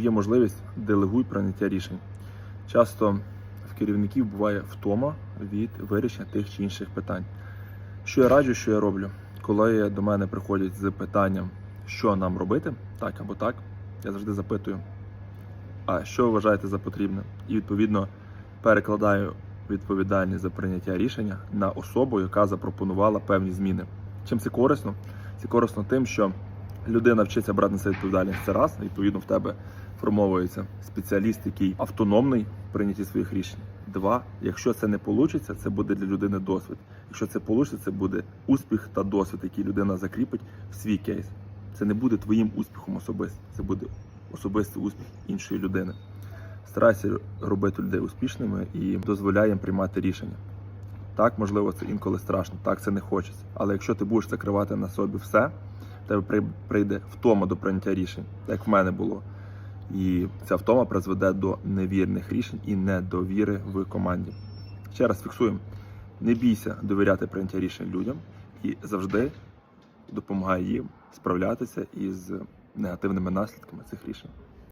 Є можливість, делегуй прийняття рішень. Часто в керівників буває втома від вирішення тих чи інших питань. Що я раджу, що я роблю? Коли до мене приходять з питанням, що нам робити, так або так, я завжди запитую, а що ви вважаєте за потрібне? І відповідно перекладаю відповідальність за прийняття рішення на особу, яка запропонувала певні зміни. Чим це корисно? Це корисно тим, що людина вчиться брати на себе відповідальність це раз, відповідно в тебе формовується спеціаліст, який автономний в прийнятті своїх рішень. Два, якщо це не вийде, це буде для людини досвід. Якщо це вийде, це буде успіх та досвід, який людина закріпить в свій кейс. Це не буде твоїм успіхом особисто, це буде особистий успіх іншої людини. Старайся робити людей успішними і дозволяй їм приймати рішення. Так, можливо, це інколи страшно, так це не хочеться. Але якщо ти будеш закривати на собі все, тебе прийде втома до прийняття рішень, як в мене було. І ця втома призведе до невірних рішень і недовіри в команді. Ще раз фіксуємо: не бійся довіряти прийняття рішень людям і завжди допомагай їм справлятися із негативними наслідками цих рішень.